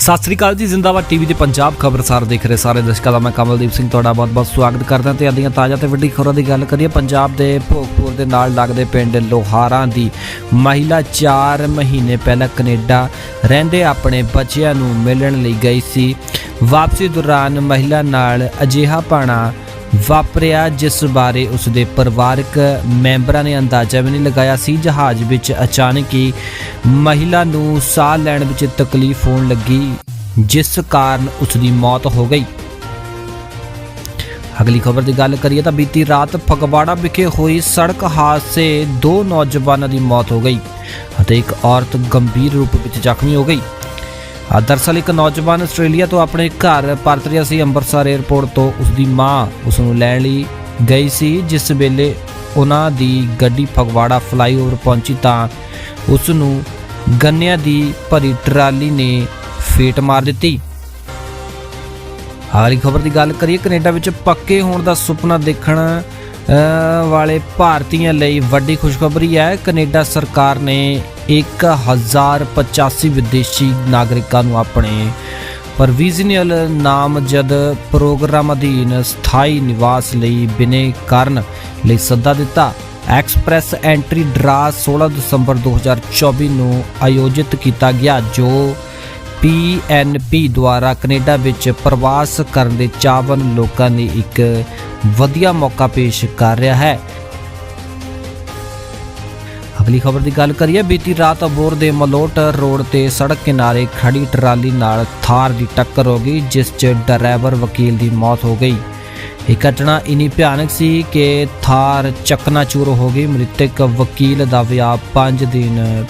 ਸਤਿ ਸ੍ਰੀ ਅਕਾਲ ਜੀ, ਜ਼ਿੰਦਾਬਾਦ ਟੀਵੀ ਤੇ ਪੰਜਾਬ ਖਬਰਸਾਰ ਦੇਖ ਰਹੇ ਸਾਰੇ ਦਰਸ਼ਕਾਂ ਦਾ, ਮੈਂ ਕਮਲਦੀਪ ਸਿੰਘ ਤੁਹਾਡਾ ਬਹੁਤ-ਬਹੁਤ ਸਵਾਗਤ ਕਰਦਾ ਤੇ ਆਦੀਆਂ ਤਾਜ਼ਾ ਤੇ ਵੱਡੀ ਖਬਰਾਂ ਦੀ ਗੱਲ ਕਰੀਏ, ਪੰਜਾਬ ਦੇ ਭੋਗਪੁਰ ਦੇ ਨਾਲ ਲੱਗਦੇ ਪਿੰਡ ਲੋਹਾਰਾਂ ਦੀ ਮਹਿਲਾ 4 ਮਹੀਨੇ ਪਹਿਲਾਂ ਕੈਨੇਡਾ ਰਹਿੰਦੇ ਆਪਣੇ ਬੱਚਿਆਂ ਨੂੰ ਮਿਲਣ ਲਈ ਗਈ ਸੀ। ਵਾਪਸੀ ਦੌਰਾਨ ਮਹਿਲਾ ਨਾਲ ਅਜਿਹਾ ਪਾਣਾ ਵਾਪਰਿਆ, ਜਿਸ ਬਾਰੇ ਉਸ ਦੇ ਪਰਿਵਾਰਕ ਮੈਂਬਰਾਂ ਨੇ ਅੰਦਾਜ਼ਾ ਵੀ ਨਹੀਂ ਲਗਾਇਆ ਸੀ। ਜਹਾਜ਼ ਵਿੱਚ ਅਚਾਨਕ ਹੀ ਮਹਿਲਾ ਨੂੰ ਸਾਹ ਲੈਣ ਵਿੱਚ ਤਕਲੀਫ ਹੋਣ ਲੱਗੀ, ਜਿਸ ਕਾਰਨ ਉਸ ਦੀ ਮੌਤ ਹੋ ਗਈ। ਅਗਲੀ ਖਬਰ ਦੀ ਗੱਲ ਕਰੀਏ ਤਾਂ ਬੀਤੀ ਰਾਤ ਫਗਵਾੜਾ ਵਿਖੇ ਹੋਈ ਸੜਕ ਹਾਦਸੇ ਦੋ ਨੌਜਵਾਨਾਂ ਦੀ ਮੌਤ ਹੋ ਗਈ ਅਤੇ ਇੱਕ ਔਰਤ ਗੰਭੀਰ ਰੂਪ ਵਿੱਚ ਜ਼ਖਮੀ ਹੋ ਗਈ। ਆ ਦਰਅਸਲ ਇੱਕ ਨੌਜਵਾਨ ਆਸਟ੍ਰੇਲੀਆ ਤੋਂ ਆਪਣੇ ਘਰ ਪਰਤ ਰਿਹਾ ਸੀ ਅੰਮ੍ਰਿਤਸਰ 에ਅਰਪੋਰਟ ਤੋਂ ਉਸ ਦੀ ਮਾਂ ਉਸ ਨੂੰ ਲੈਣ ਲਈ ਗਈ ਸੀ, ਜਿਸ ਵੇਲੇ ਉਹਨਾਂ ਦੀ ਗੱਡੀ ਫਗਵਾੜਾ ਫਲਾਈਓਵਰ ਪਹੁੰਚੀ ਤਾਂ ਉਸ ਨੂੰ ਗੰਨਿਆਂ ਦੀ ਭਰੀ ਟਰਾਲੀ ਨੇ ਫੇਟ ਮਾਰ ਦਿੱਤੀ। ਹਾਲੀ ਖਬਰ ਦੀ ਗੱਲ ਕਰੀਏ, ਕੈਨੇਡਾ ਵਿੱਚ ਪੱਕੇ ਹੋਣ ਦਾ ਸੁਪਨਾ ਦੇਖਣ ਵਾਲੇ ਭਾਰਤੀਆਂ ਲਈ ਵੱਡੀ ਖੁਸ਼ਖਬਰੀ ਹੈ। ਕੈਨੇਡਾ ਸਰਕਾਰ ਨੇ 1085 ਵਿਦੇਸ਼ੀ ਨਾਗਰਿਕਾਂ ਨੂੰ ਆਪਣੇ ਪ੍ਰੋਵੀਜ਼ਨਲ ਨਾਮਜ਼ਦ ਪ੍ਰੋਗਰਾਮ ਅਧੀਨ ਸਥਾਈ ਨਿਵਾਸ ਲਈ ਬਿਨੇ ਕਰਨ ਲਈ ਸੱਦਾ ਦਿੱਤਾ। ਐਕਸਪ੍ਰੈਸ ਐਂਟਰੀ ਡਰਾ 16 ਦਸੰਬਰ 2024 ਨੂੰ ਆਯੋਜਿਤ ਕੀਤਾ ਗਿਆ, ਜੋ ਪੀਐਨਪੀ ਦੁਆਰਾ ਕੈਨੇਡਾ ਵਿੱਚ ਪ੍ਰਵਾਸ ਕਰਨ ਦੇ ਚਾਹਵਨ ਲੋਕਾਂ ਲਈ ਇੱਕ ਵਧੀਆ ਮੌਕਾ ਪੇਸ਼ ਕਰ ਰਿਹਾ ਹੈ। ਅਗਲੀ ਖਬਰ ਦੀ ਗੱਲ ਕਰੀਏ, ਬੀਤੀ ਰਾਤ ਅਬੋਰ ਦੇ ਮਲੋਟ ਰੋਡ ਤੇ ਸੜਕ ਕਿਨਾਰੇ ਖੜੀ ਟਰਾਲੀ ਨਾਲ ਥਾਰ ਦੀ ਟੱਕਰ ਹੋ ਗਈ, ਜਿਸ 'ਚ ਡਰਾਈਵਰ ਵਕੀਲ ਦੀ ਮੌਤ ਹੋ ਗਈ। ਇਹ ਘਟਨਾ ਇਨੀ ਭਿਆਨਕ ਸੀ ਕਿ ਥਾਰ ਚਕਨਾਚੂਰ ਹੋ ਗਈ। ਮ੍ਰਿਤਕ ਵਕੀਲ ਦਾ ਵਿਆਹ 5 ਦਿਨ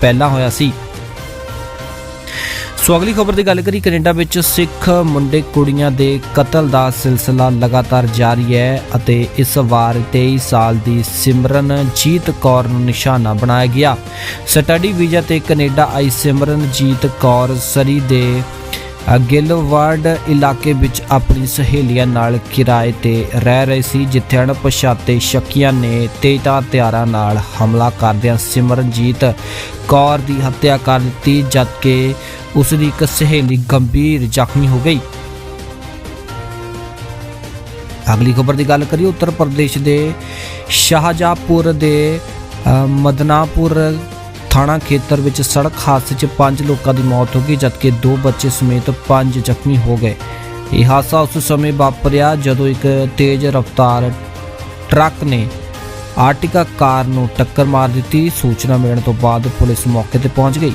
ਪਹਿਲਾਂ ਹੋਇਆ ਸੀ। ਸੋ ਅਗਲੀ ਖਬਰ ਦੀ ਗੱਲ ਕਰੀ ਕੈਨੇਡਾ ਵਿੱਚ ਸਿੱਖ ਮੁੰਡੇ ਕੁੜੀਆਂ ਦੇ ਕਤਲ ਦਾ ਸਿਲਸਿਲਾ ਲਗਾਤਾਰ ਜਾਰੀ ਹੈ ਅਤੇ ਇਸ ਵਾਰ 23 ਸਾਲ ਦੀ ਸਿਮਰਨਜੀਤ ਕੌਰ ਨੂੰ ਨਿਸ਼ਾਨਾ ਬਣਾਇਆ ਗਿਆ। ਸਟੱਡੀ ਵੀਜ਼ਾ ਤੇ ਕੈਨੇਡਾ ਆਈ ਸਿਮਰਨਜੀਤ ਕੌਰ ਸਰੀ ਦੇ ਗਿਲਵਾਰਡ ਇਲਾਕੇ ਵਿੱਚ ਆਪਣੀ ਸਹੇਲੀਆਂ ਨਾਲ ਕਿਰਾਏ ਤੇ ਰਹਿ ਰਹੇ ਸੀ, ਜਿੱਥੇ ਅਣਪਛਾਤੇ ਸ਼ੱਕੀਆਂ ਨੇ ਤੇਜ਼ਧਾਰ ਹਥਿਆਰਾਂ ਨਾਲ ਹਮਲਾ ਕਰਦਿਆਂ ਸਿਮਰਨਜੀਤ ਕੌਰ ਦੀ ਹੱਤਿਆ ਕਰ ਦਿੱਤੀ, ਜਦਕਿ ਉਸ ਦੀ ਇੱਕ ਸਹੇਲੀ ਗੰਭੀਰ ਜ਼ਖਮੀ ਹੋ ਗਈ। ਅਗਲੀ ਖਬਰ ਦੀ ਗੱਲ ਕਰੀਏ, ਉੱਤਰ ਪ੍ਰਦੇਸ਼ ਦੇ ਸ਼ਾਹਜਹਾਪੁਰ ਦੇ ਮਦਨਾਪੁਰ ਥਾਣਾ ਖੇਤਰ ਵਿੱਚ ਸੜਕ ਹਾਦਸੇ 'ਚ 5 ਲੋਕਾਂ ਦੀ ਮੌਤ ਹੋ ਗਈ, ਜਦਕਿ ਦੋ ਬੱਚੇ ਸਮੇਤ 5 ਜ਼ਖਮੀ ਹੋ ਗਏ। ਇਹ ਹਾਦਸਾ ਉਸ ਸਮੇਂ ਵਾਪਰਿਆ ਜਦੋਂ ਇੱਕ ਤੇਜ਼ ਰਫ਼ਤਾਰ ਟਰੱਕ ਨੇ ਆਰਟਿਕਾ ਕਾਰ ਨੂੰ ਟੱਕਰ ਮਾਰ ਦਿੱਤੀ। ਸੂਚਨਾ ਮਿਲਣ ਤੋਂ ਬਾਅਦ ਪੁਲਿਸ ਮੌਕੇ ਤੇ ਪਹੁੰਚ ਗਈ।